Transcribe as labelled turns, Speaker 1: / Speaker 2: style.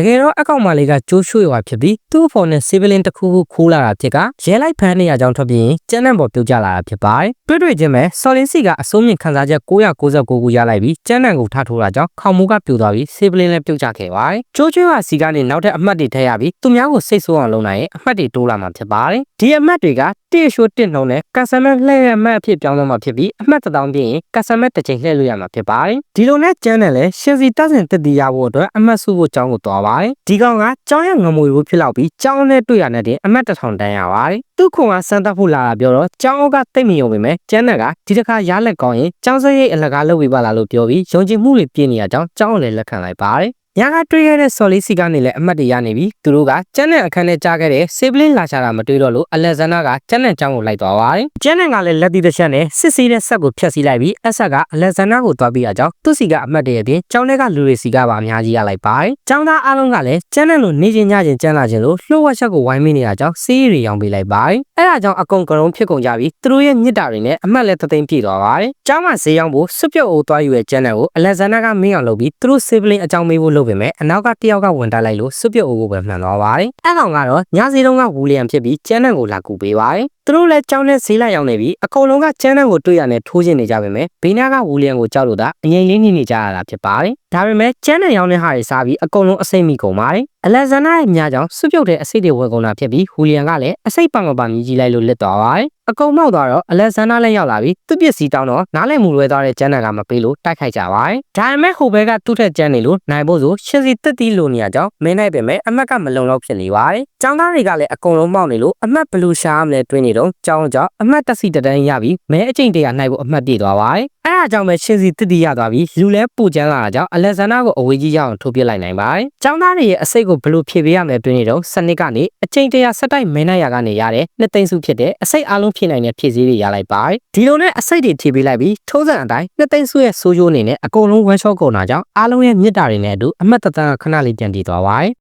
Speaker 1: တကယ်တော့အကောင့်မလေးကကျိုးရွှေ့ရွာဖြစ်ပြီးသူ့အဖော်နဲ့စီဗလင်တစ်ခုခုခိုးလာတာဖြစ်ကရဲလိုက်ဖမ်းနေရကြောင်းထွက်ပြီးကျန်းတဲ့ပေါ်ပြုတ်ကျလာတာဖြစ်ပါတယ်တွေ့တွေ့ချင်းပဲဆော်လင်းစီကအစိုးမြင့်ခန်းစားချက်999ခုရလိုက်ပြီးကျန်းတဲ့ကိုထထိုးတာကြောင့်ခေါင်မိုးကပြိုသွားပြီးစီဗလင်လည်းပြုတ်ကျခဲ့ပါတယ်ကျိုးချွေးကစီကနေနောက်ထပ်အမှတ်တွေထည့်ရပြီးသူများကိုစိတ်ဆိုးအောင်လုပ်နိုင်ရင်အမှတ်တွေတိုးလာမှာဖြစ်ပါတယ်ဒီအမှတ်တွေကတိရှိုးတစ်နှုံနဲ့ကဆမက်လှည့်ရမှတ်အဖြစ်ပြောင်းသွားမှာဖြစ်ပြီးအမှတ်တစ်တောင်းပြရင်ကဆမက်တစ်ချိန်လှည့်လို့ရမှာဖြစ်ပါတယ်ဒီလိုနဲ့ကျန်းတယ်လဲရှင်စီတက်စင်တက်တီရဖို့အတွက်အမှတ်စုဖို့ကြောင်းကိုသွားပါတယ်ဒီကောင်ကကြောင်းရငမွေဖို့ဖြစ်လောက်ပြီးကြောင်းနဲ့တွေ့ရတဲ့တင်အမှတ်တစ်ထောင်တန်းရပါတယ်သူ့ခွန်ကစမ်းသပ်ဖို့လာတာပြောတော့ကျောင်းအုပ်ကတိတ်မယုံပေမဲ့ကျန်းတဲ့ကဒီတစ်ခါရလက်ကောင်းရင်ကျောင်းစရိတ်အလကားလုပ်ပေးပါလားလို့ပြောပြီးယုံကြည်မှုတွေပြည့်နေရကြောင်းကျောင်းကိုလည်းလက်ခံလိုက်ပါတယ် ညကတွေ့ရတဲ့ဆော်လီစီကနေလည်းအမှတ်တွေရနေပြီသူတို့ကကျန်းတဲ့အခန်းထဲကြားခဲ့တဲ့ဆေးပလင်းလာချတာမတွေ့တော့လို့အလက်ဇန္ဒာကကျန်းတဲ့ကျောင်းကိုလိုက်သွားပါတယ်ကျန်းတဲ့ကလည်းလက်သီးတစ်ချက်နဲ့စစ်စီးတဲ့ဆက်ကိုဖျက်ဆီးလိုက်ပြီးအဆက်ကအလက်ဇန္ဒာကိုသွားပြီးအကြောင်းသူစီကအမှတ်တွေအပြင်ကျောင်းထဲကလူတွေစီကပါအများကြီးရလိုက်ပါတယ်ကျောင်းသားအားလုံးကလည်းကျန်းတဲ့လိုနေချင်းညချင်းကျန်းလာခြင်းလို့လှုပ်ဝက်ချက်ကိုဝိုင်းမိနေတာကြောင့်စီးရီရောင်းပေးလိုက်ပါတယ်အဲဒါကြောင့်အကုန်ကရုံဖြစ်ကုန်ကြပြီးသူတို့ရဲ့မြစ်တာတွေနဲ့အမှတ်လည်းသသိမ်းပြည့်သွားပါတယ်ကျောင်းမှာဈေးရောင်းဖို့စွပြုတ်အိုးသွားယူရဲ့ကျန်းတဲ့ကိုအလက်ဇန္ဒာကမင်းအောင်လုပ်ပြီးသူတို့ဆေးပလင်းအကြောင်းမေးဖို့လုပ်ပေမဲ့အနောက်ကတယောက်ကဝင်တက်လိုက်လို့စွပြုတ်အိုးကိုပဲမှန်သွားပါတယ်အဲကောင်ကတော့ညစီတုန်းကဝူလီယံဖြစ်ပြီးကျန်းတဲ့ကိုလာကူပေးပါတယ် သူတို့လည်းကြောင်းနဲ့ဈေးလိုက်ရောက်နေပြီးအကုန်လုံးကကျန်းတဲ့ကိုတွေ့ရနဲ့ထိုးချင်နေကြပေမဲ့ဘေးနားကဝူလီယံကိုကြောက်လို့သာအငြိမ်လေးနေနေကြရတာဖြစ်ပါတယ်ဒါပေမဲ့ကျန်းတဲ့ရောင်းတဲ့ဟာတွေစားပြီးအကုန်လုံးအစိမ့်မိကုန်ပါတယ်အလက်ဇန္ဒာရဲ့မြားကြောင့်စွပြုတ်တဲ့အစိတ်တွေဝယ်ကုန်တာဖြစ်ပြီးဝူလီယံကလည်းအစိတ်ပါမပါမြည်ကြီးလိုက်လို့လစ်သွားပါတယ်အကုန်မောက်သွားတော့အလက်ဇန္ဒာလည်းရောက်လာပြီးသူ့ပစ္စည်းတောင်းတော့နားလည်မှုလွဲသွားတဲ့ကျန်းတဲ့ကမပေးလို့တိုက်ခိုက်ကြပါတယ်ဒါပေမဲ့ဟိုဘက်ကသူ့ထက်ကျန်းနေလို့နိုင်ဖို့ဆိုရှင်စီတက်တီးလိုနေရကြောင်းမင်းနိုင်ပေမဲ့အမက်ကမလုံလောက်ဖြစ်နေပါတယ်ကျောင်းသားတွေကလည်းအကုန်လုံးမောက်နေလို့အမက်ဘလူးရှားမလဲတွင်းနေတော့ကျောင်းကြောင့်အမတ်တက်စီတတန်းရပြီးမဲအကျင့်တရာနိုင်ဖို့အမှတ်ပြည့်သွားပါတယ်။အဲအားကြောင့်ပဲရှင်စီတတိရသွားပြီးလူလဲပူကျန်းလာတာကြောင့်အလက်ဇန္ဒာကိုအဝေးကြီးရအောင်ထိုးပစ်လိုက်နိုင်ပါတယ်။ကျောင်းသားတွေရဲ့အစိတ်ကိုဘယ်လိုဖြည့်ပေးရမလဲတွင်းနေတော့စနစ်ကနေအကျင့်တရာဆက်တိုက်မဲနိုင်ရာကနေရတဲ့နှစ်သိန်းစုဖြစ်တဲ့အစိတ်အလုံးဖြည့်နိုင်တဲ့ဖြည့်စည်းတွေရလိုက်ပါတယ်။ဒီလိုနဲ့အစိတ်တွေဖြည့်ပေးလိုက်ပြီးထိုးစံအတိုင်းနှစ်သိန်းစုရဲ့ဆိုးကျိုးအနေနဲ့အကုန်လုံးဝမ်းချောကုန်တာကြောင့်အားလုံးရဲ့မြစ်တာတွေနဲ့အတူအမှတ်တတန်းကခဏလေးပြန်တည်သွားပါတယ်